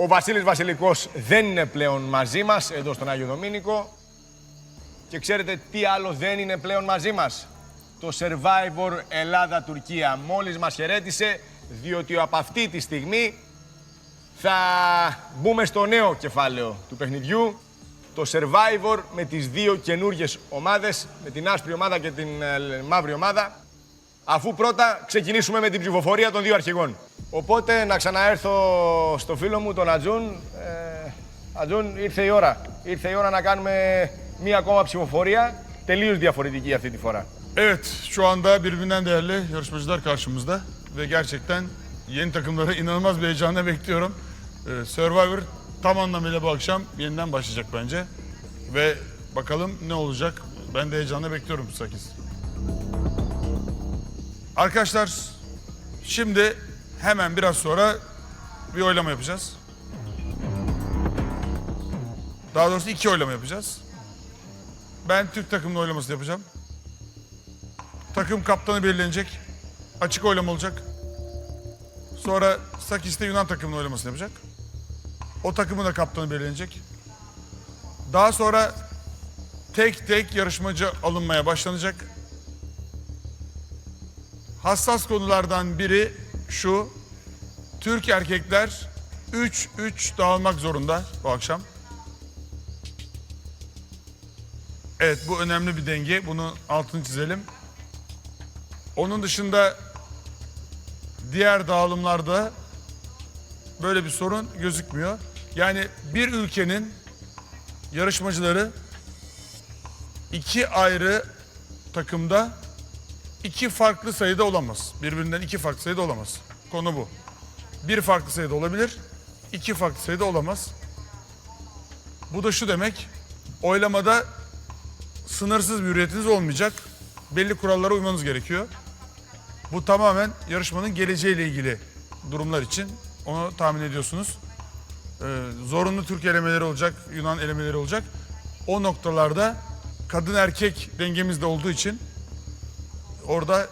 Ο Βασίλης Βασιλικός δεν είναι πλέον μαζί μας εδώ στον Άγιο Δομήνικο. Και ξέρετε τι άλλο δεν είναι πλέον μαζί μας; Το Survivor Ελλάδα-Τουρκία μόλις μας χαιρέτησε, διότι από αυτή τη στιγμή θα μπούμε στο νέο κεφάλαιο του παιχνιδιού. Το Survivor με τις δύο καινούργιες ομάδες, με την άσπρη ομάδα και την ε, μαύρη ομάδα, αφού πρώτα ξεκινήσουμε με την ψηφοφορία των δύο αρχηγών. Οπότε να ξαναέρθω στο φίλο μου, τον Ατζούν. Ε, Ατζούν, ήρθε η ώρα. Ήρθε η ώρα να κάνουμε μία ακόμα ψηφοφορία, τελείως διαφορετική αυτή τη φορά. Evet, şu anda birbirinden değerli yarışmacılar karşımızda ve gerçekten yeni takımları inanılmaz bir heyecanla bekliyorum. Ee, Survivor tam anlamıyla bu akşam yeniden başlayacak bence ve bakalım ne olacak. Ben de heyecanla bekliyorum Sakis. Arkadaşlar, şimdi hemen biraz sonra bir oylama yapacağız. Daha doğrusu iki oylama yapacağız. Ben Türk takımının oylamasını yapacağım. Takım kaptanı belirlenecek. Açık oylama olacak. Sonra Sakis de Yunan takımının oylamasını yapacak. O takımın da kaptanı belirlenecek. Daha sonra tek tek yarışmacı alınmaya başlanacak. Hassas konulardan biri şu. Türk erkekler 3-3 dağılmak zorunda bu akşam. Evet bu önemli bir denge. Bunu altını çizelim. Onun dışında diğer dağılımlarda böyle bir sorun gözükmüyor. Yani bir ülkenin yarışmacıları iki ayrı takımda iki farklı sayıda olamaz. Birbirinden iki farklı sayıda olamaz. Konu bu. Bir farklı sayıda olabilir, iki farklı sayıda olamaz. Bu da şu demek, oylamada sınırsız bir hürriyetiniz olmayacak. Belli kurallara uymanız gerekiyor. Bu tamamen yarışmanın geleceğiyle ilgili durumlar için. Onu tahmin ediyorsunuz. Ee, zorunlu Türk elemeleri olacak, Yunan elemeleri olacak. O noktalarda kadın erkek dengemiz de olduğu için orada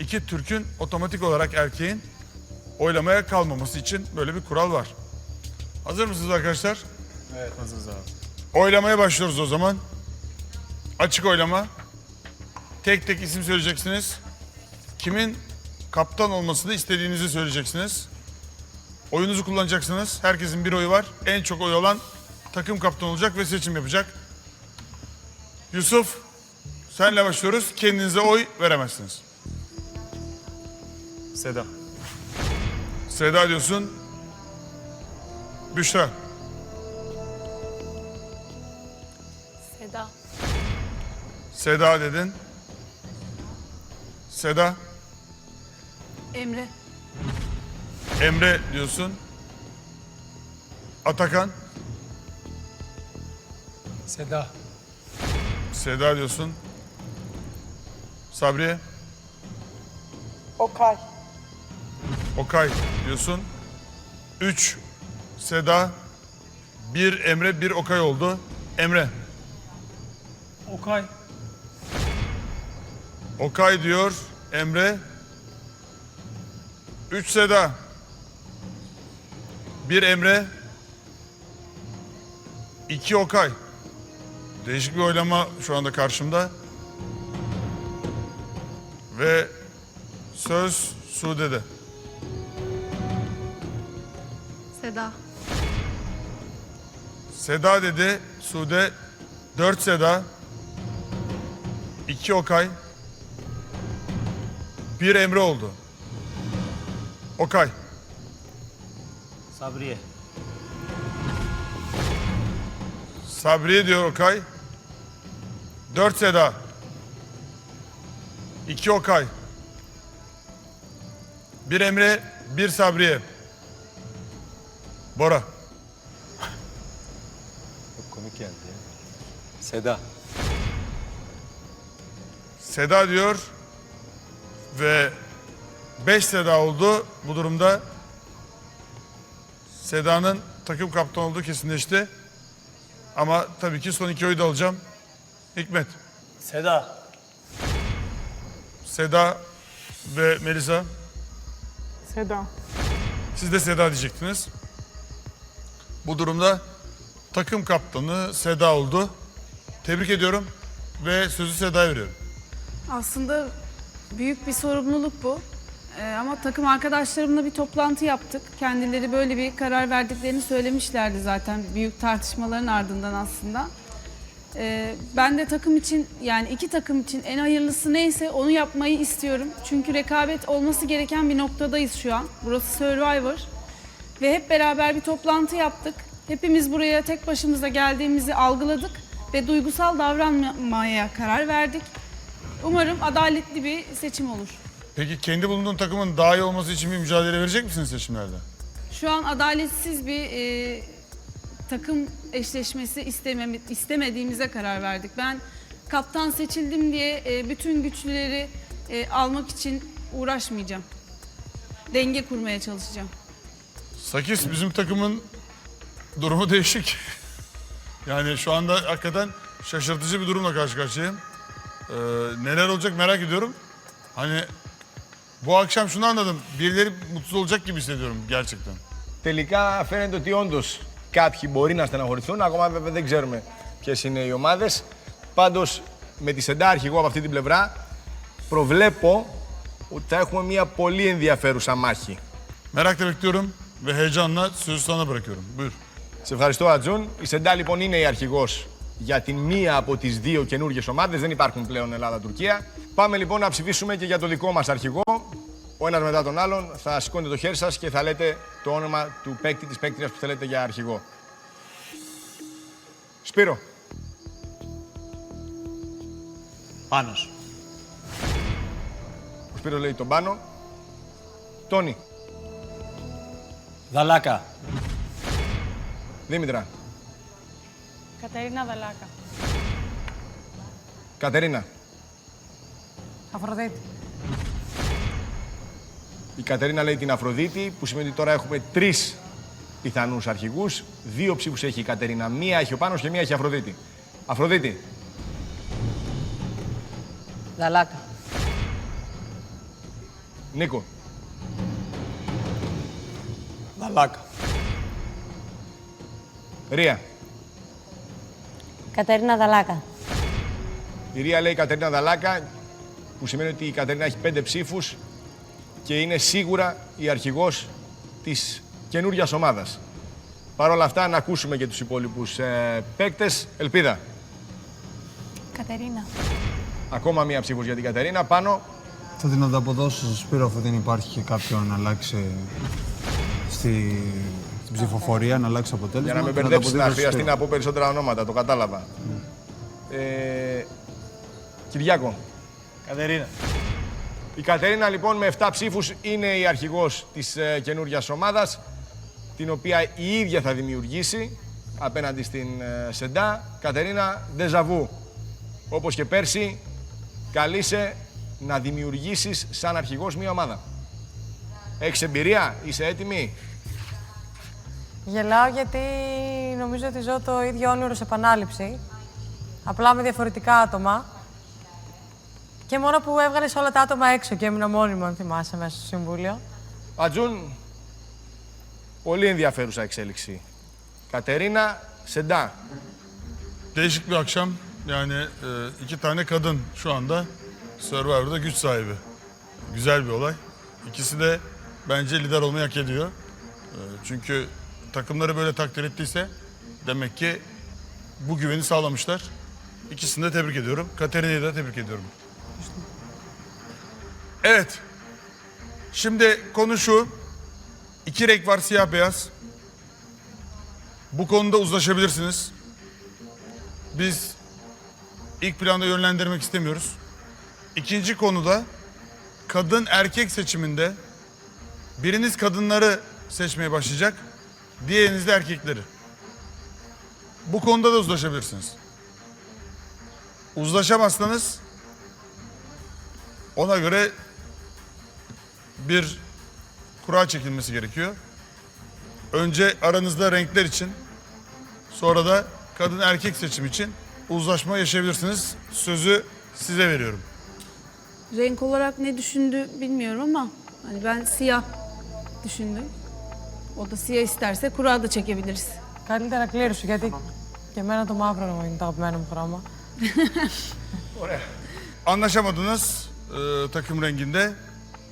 iki Türk'ün otomatik olarak erkeğin oylamaya kalmaması için böyle bir kural var. Hazır mısınız arkadaşlar? Evet hazırız abi. Oylamaya başlıyoruz o zaman. Açık oylama. Tek tek isim söyleyeceksiniz. Kimin kaptan olmasını istediğinizi söyleyeceksiniz. Oyunuzu kullanacaksınız. Herkesin bir oyu var. En çok oy olan takım kaptan olacak ve seçim yapacak. Yusuf, senle başlıyoruz. Kendinize oy veremezsiniz. Seda. Seda diyorsun. Büşra, Seda. Seda dedin. Seda, Emre. Emre diyorsun. Atakan, Seda. Seda diyorsun. Sabriye, Okay. Okay diyorsun. Üç Seda, bir Emre, bir Okay oldu. Emre, Okay. Okay diyor Emre. Üç Seda, bir Emre, iki Okay. Değişik bir oylama şu anda karşımda. Ve söz Sude'de. Seda. Seda dedi. Sude. Dört Seda. iki Okay. Bir Emre oldu. Okay. Sabriye. Sabriye diyor Okay. Dört Seda. İki Okay. Bir Emre, bir Sabriye. Bora. Çok komik geldi ya. Seda. Seda diyor ve 5 Seda oldu. Bu durumda Seda'nın takım kaptanı olduğu kesinleşti. Ama tabii ki son iki oyu da alacağım. Hikmet, Seda. Seda ve Melisa. Seda. Siz de Seda diyecektiniz. Bu durumda takım kaptanı Seda oldu. Tebrik ediyorum ve sözü Seda'ya veriyorum. Aslında büyük bir sorumluluk bu. Ee, ama takım arkadaşlarımla bir toplantı yaptık. Kendileri böyle bir karar verdiklerini söylemişlerdi zaten büyük tartışmaların ardından aslında. Ee, ben de takım için yani iki takım için en hayırlısı neyse onu yapmayı istiyorum. Çünkü rekabet olması gereken bir noktadayız şu an. Burası Survivor. Ve hep beraber bir toplantı yaptık. Hepimiz buraya tek başımıza geldiğimizi algıladık ve duygusal davranmamaya karar verdik. Umarım adaletli bir seçim olur. Peki kendi bulunduğun takımın daha iyi olması için bir mücadele verecek misiniz seçimlerde? Şu an adaletsiz bir e, takım eşleşmesi istemem, istemediğimize karar verdik. Ben kaptan seçildim diye e, bütün güçlüleri e, almak için uğraşmayacağım. Denge kurmaya çalışacağım. Sakis bizim takımın durumu değişik. Yani şu anda hakikaten şaşırtıcı bir durumla karşı karşıyayım. Ee, neler olacak merak ediyorum. Hani bu akşam şunu anladım. Birileri mutsuz olacak gibi hissediyorum gerçekten. Τελικά φαίνεται ότι όντω κάποιοι μπορεί να στεναχωρηθούν. Ακόμα βέβαια δεν ξέρουμε ποιες είναι οι ομάδες. Πάντως με τη Σεντά αρχηγό από αυτή την πλευρά προβλέπω ότι θα έχουμε μια πολύ ενδιαφέρουσα μάχη. Merakla bekliyorum ve heyecanla sözü sana bırakıyorum. Buyur. Σε ευχαριστώ, Ατζούν. Η Σεντά λοιπόν είναι η αρχηγός για την μία από τις δύο καινούργιες ομάδες. Δεν υπάρχουν πλέον Ελλάδα-Τουρκία. Πάμε λοιπόν να ψηφίσουμε και για το δικό μας αρχηγό. Ο ένας μετά τον άλλον θα σηκώνετε το χέρι σας και θα λέτε το όνομα του παίκτη της παίκτριας που θέλετε για αρχηγό. Σπύρο. Πάνος. Ο Σπύρος λέει τον πάνω. Τόνι. Δαλάκα. Δήμητρα. Κατερίνα Δαλάκα. Κατερίνα. Αφροδίτη. Η Κατερίνα λέει την Αφροδίτη, που σημαίνει ότι τώρα έχουμε τρεις πιθανούς αρχηγούς. Δύο ψήφους έχει η Κατερίνα. Μία έχει ο Πάνος και μία έχει η Αφροδίτη. Αφροδίτη. Δαλάκα. Νίκο. Δαλάκα. Ρία. Κατερίνα Δαλάκα. Η Ρία λέει Κατερίνα Δαλάκα, που σημαίνει ότι η Κατερίνα έχει πέντε ψήφους και είναι σίγουρα η αρχηγός της καινούργιας ομάδας. Παρ' όλα αυτά, να ακούσουμε και τους υπόλοιπους ε, παίκτες. Ελπίδα. Κατερίνα. Ακόμα μία ψήφος για την Κατερίνα. Πάνω. Θα την ανταποδώσω στο Σπύρο αφού δεν υπάρχει και κάποιον να αλλάξει στη, στην ψηφοφορία, να αλλάξει αποτέλεσμα. Για να με Την μπερδέψεις να ανταποδίδω στο χρειαστεί Σπύρο. να πω περισσότερα ονόματα, το κατάλαβα. Ε, Κυριάκο. Κατερίνα. Η Κατερίνα λοιπόν με 7 ψήφους είναι η αρχηγός της ε, καινούργιας ομάδας, την οποία η ίδια θα δημιουργήσει απέναντι στην ε, Σεντά. Κατερίνα Ντεζαβού. Όπως και πέρσι, καλείσαι να δημιουργήσεις σαν αρχηγός μια ομάδα. Έχεις εμπειρία, είσαι έτοιμη; Γελάω γιατί νομίζω ότι ζω το ίδιο όνειρο σε επανάληψη. Απλά με διαφορετικά άτομα. Και μόνο που έβγαλες όλα τα άτομα έξω και έμεινα μόνη μου, αν θυμάσαι, μέσα στο Συμβούλιο. Ατζούν, πολύ ενδιαφέρουσα εξέλιξη. Κατερίνα Σεντά. Değişik bir akşam. Yani e, iki tane kadın şu anda Survivor'da güç sahibi. Güzel bir olay. İkisi de bence lider olmayı hak ediyor. E, çünkü takımları böyle takdir ettiyse demek ki bu güveni sağlamışlar. İkisini de tebrik ediyorum. Katerina'yı da tebrik ediyorum. Evet. Şimdi konu şu. İki renk var siyah beyaz. Bu konuda uzlaşabilirsiniz. Biz ilk planda yönlendirmek istemiyoruz. İkinci konuda kadın erkek seçiminde biriniz kadınları seçmeye başlayacak, diğeriniz de erkekleri. Bu konuda da uzlaşabilirsiniz. Uzlaşamazsanız ona göre bir kura çekilmesi gerekiyor. Önce aranızda renkler için Sonra da kadın erkek seçim için uzlaşma yaşayabilirsiniz. Sözü size veriyorum. Renk olarak ne düşündü bilmiyorum ama hani ben siyah düşündüm. O da siyah isterse kura da çekebiliriz. Καλύτερα κλήρωση, γιατί και εμένα το μαύρο είναι το αγαπημένο μου χρώμα. Anlaşamadınız e, takım renginde.